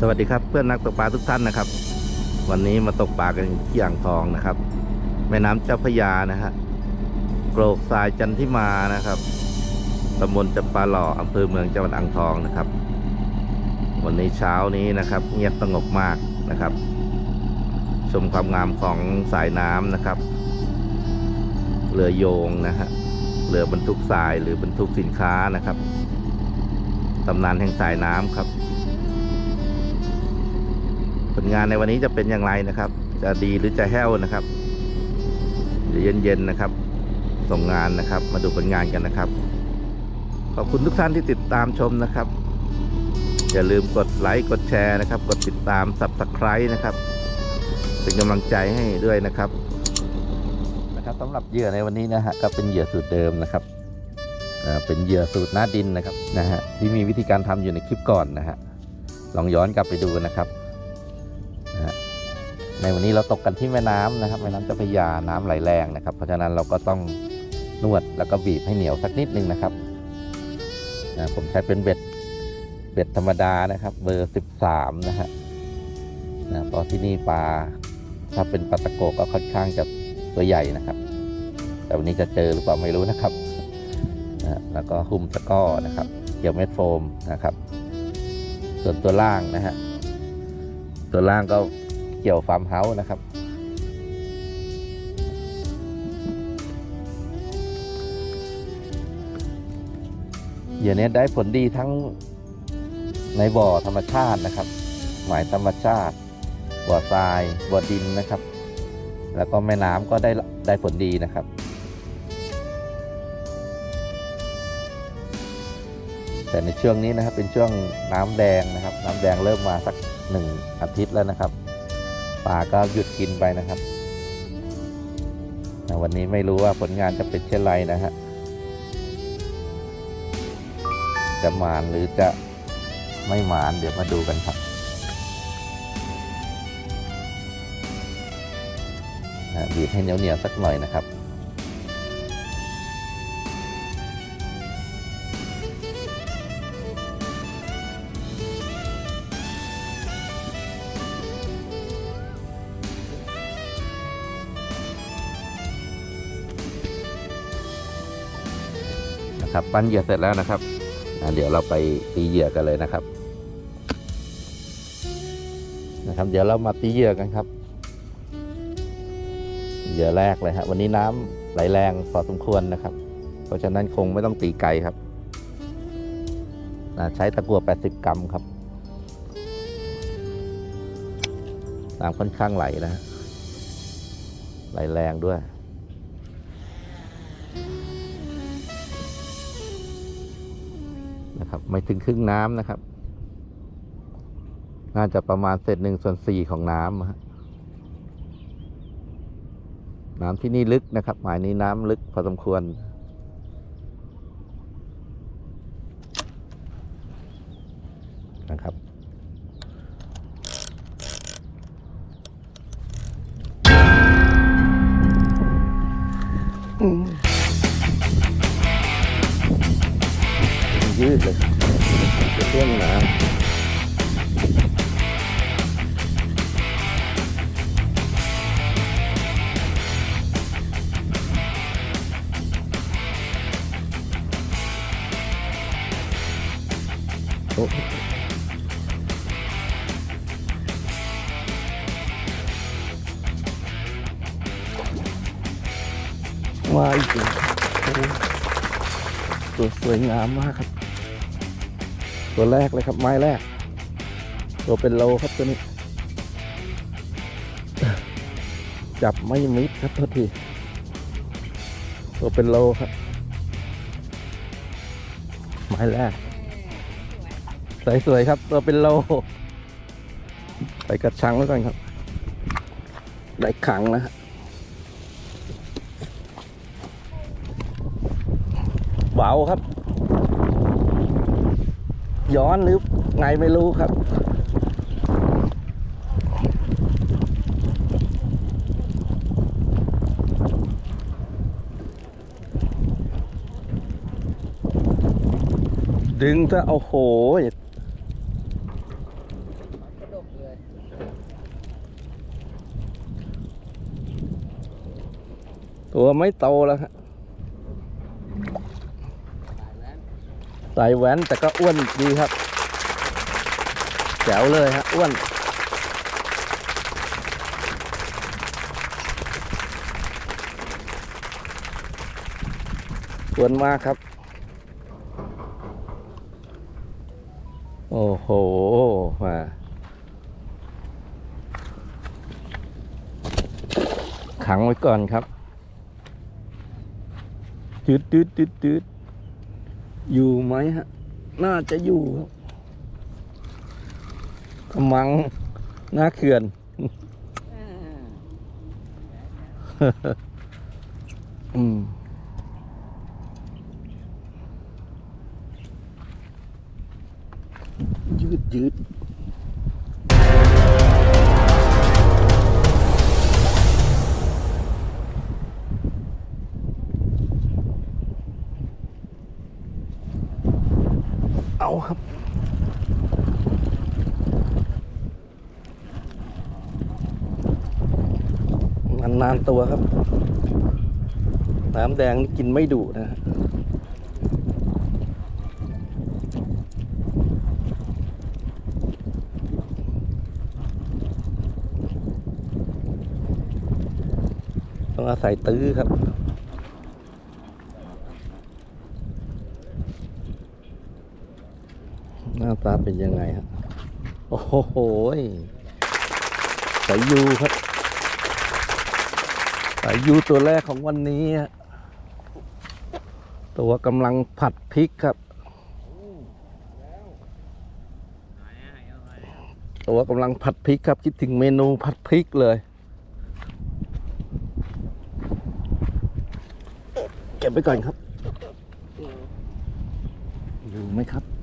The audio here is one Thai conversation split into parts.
สวัสดีครับเพื่อนนักตกปลาทุกท่านนะครับ วันนี้มาตกปลากันที่อ่างทองนะครับ แม่น้ำเจ้าพยานะฮะโกรกทรายจันทิมานะครับตำบลจำปาหล่ออำเภอเมืองจังหวัดอ่างทองนะครับ วันนี้เช้านี้นะครับ เงียบสงบมากนะครับ ชมความงามของสายน้ำนะครับเรือโยงนะฮะเรือบรรทุกทรายหรือบรรทุกสินค้านะครับตำนานแห่งสายน้ำครับ ผลงานในวันนี้จะเป็นอย่างไรนะครับ จะดีหรือจะแห้วนะครับเดี๋ยวเย็นๆนะครับ ส่งงานนะครับ มาดูผลงานกันนะครับ ขอบคุณทุกท่านที่ติดตามชมนะครับ อย่าลืมกดไลค์กดแชร์นะครับ กดติดตาม subscribe นะครับ เป็นกำลังใจให้ด้วยนะครับนะครับสำหรับเหยื่อในวันนี้นะฮะก็เป็นเหยื่อสูตรเดิมนะครับอ่าเป็นเหยื่อสูตรหน้าดินนะครับนะฮะที่มีวิธีการทำอยู่ในคลิปก่อนนะฮะลองย้อนกลับไปดูนะครับ ในวันนี้เราตกกันที่แม่น้ำนะครับแม่น้ำเจ้าพระยาน้ำไหลแรงนะครับ เพราะฉะนั้นเราก็ต้องนวดแล้วก็บีบให้เหนียวสักนิดนึงนะครับนะผมใช้เป็นเบ็ดเบ็ดธรรมดานะครับ เบอร์ 13 นะฮะนะเพราะที่นี่ปลาถ้าเป็นปลาตะโกก็ค่อนข้างจะตัวใหญ่นะครับ แต่วันนี้จะเจอหรือเปล่าไม่รู้นะครับนะแล้วก็หุ้มตะก้อนะครับเกี่ยวเม็ดโฟมนะครับ ส่วนตัวล่างนะฮะตัวล่างก็ เกี่ยวฟาร์มเฮาส์นะครับเหยื่อเนี้ยได้ผลดีทั้งในบ่อธรรมชาตินะครับ หมายธรรมชาติ บ่อทราย บ่อดินนะครับ แล้วก็แม่น้ำก็ได้ได้ผลดีนะครับแต่ในช่วงนี้นะครับเป็นช่วงน้ำแดงนะครับ น้ำแดงเริ่มมาสักหนึ่งอาทิตย์แล้วนะครับ ปลาก็หยุดกินไปนะครับ วันนี้ไม่รู้ว่าผลงานจะเป็นเช่นไรนะฮะ จะหมานหรือจะไม่หมานเดี๋ยวมาดูกันครับบีบให้เหนียวเหนียวสักหน่อยนะครับ นะครับ ปั้นเหยื่อเสร็จแล้วนะครับเดี๋ยวเราไปตีเหยื่อกันเลยนะครับ นะครับ เดี๋ยวเรามาตีเหยื่อกันครับเหยื่อแรกเลยฮะวันนี้น้ำไหลแรงพอสมควรนะครับ เพราะฉะนั้นคงไม่ต้องตีไกลครับใช้ตะกั่ว80 กรัมครับน้ำค่อนข้างไหลนะไหลแรงด้วย นะครับไม่ถึงครึ่งน้ำนะครับ น่าจะประมาณเศษหนึ่งส่วนสี่ของน้ำอะฮะน้ำที่นี่ลึกนะครับหมายนี้น้ำลึกพอสมควรนะครับ ยืดเลยเครื่องหนาโอ้มาอีกตัวสวยงามมากครับ ตัวแรกเลยครับไม้แรก ตัวเป็นโลครับตัวนี้ จับไม่มิดครับโทษทีตัวเป็นโลครับ ไม้แรกสวยๆครับ ตัวเป็นโลไปกระชังแล้วกันครับ ได้ขังนะฮะเบาครับ ย้อนหรือไงไม่รู้ครับ ดึงซะโอ้โหตัวไม่โตแล้วครับ สายแหวนแต่ก็อ้วนดีครับ แจ๋วเลยฮะอ้วน อ้วนมากครับ โอ้โหมาขังไว้ก่อนครับจืดจืดจืดจืด อยู่ไหมฮะ น่าจะอยู่ครับกำมังหน้าเขื่อนอืมยืดยืด นานตัวครับ น้ำแดงนี่กินไม่ดุนะฮะต้องอาศัยตื้อครับหน้าตาเป็นยังไงฮะโอ้โหยสยูครับ สายยูตัวแรกของวันนี้ ตัวกำลังผัดพริกครับ ตัวกำลังผัดพริกครับ คิดถึงเมนูผัดพริกเลย เก็บไปก่อนครับ อยู่ไหมครับ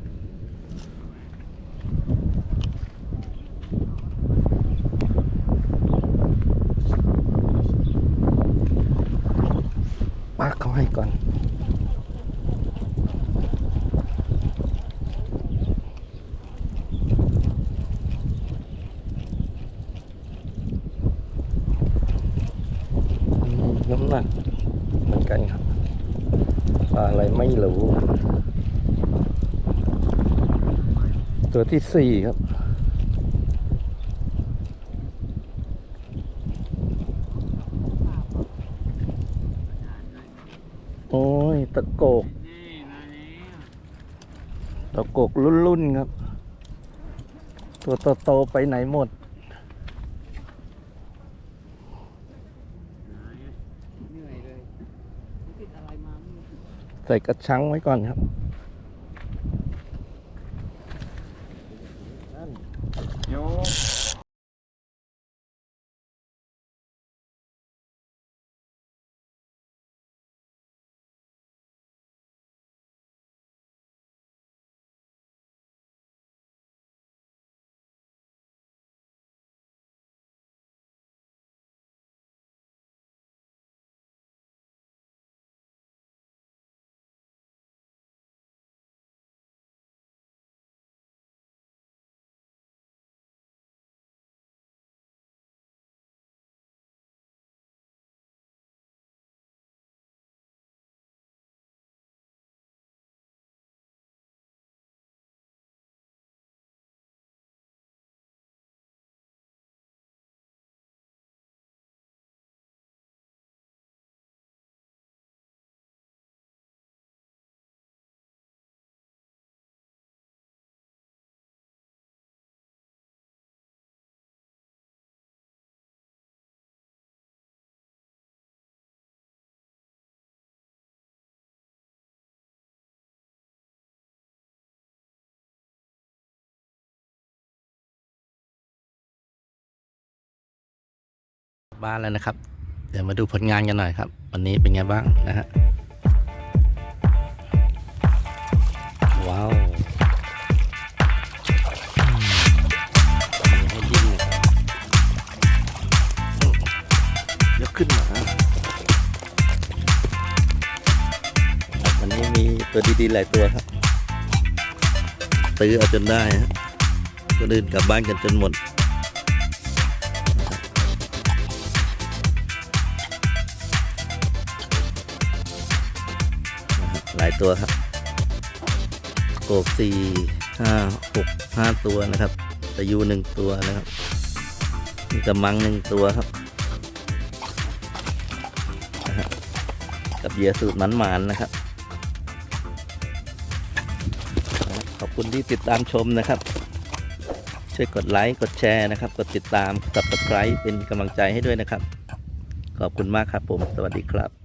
ปากเขาให้ก่อน น้ำหนักเหมือนกันครับปลาอะไรไม่รู้ ตัวที่สี่ครับ โอ้ย ตะโกก ตะโกกรุ่นๆครับ ตัวโตๆไปไหนหมดเหนื่อยเลยติดอะไรมาไม่รู้ใส่กระชังไว้ก่อนครับ บ้านแล้วนะครับ เดี๋ยวมาดูผลงานกันหน่อยครับ วันนี้เป็นไงบ้างนะฮะว้าวมีให้ดิ้นเลยครับยกขึ้นมาวันนี้มีตัวดีๆหลายตัวครับตื้อเอาจนได้ฮะก็เดินกลับบ้านกันจนหมด ลายตัวครับโกบสี่ห้าหกห้าตัวนะครับตะยูหนึ่งตัวนะครับมีกระมังหนึ่งตัวครับกับเหยื่อสูตรมันหมานนะครับ ขอบคุณที่ติดตามชมนะครับ ช่วยกดไลค์ กดแชร์นะครับ กดติดตาม subscribe เป็นกำลังใจให้ด้วยนะครับ ขอบคุณมากครับผม สวัสดีครับ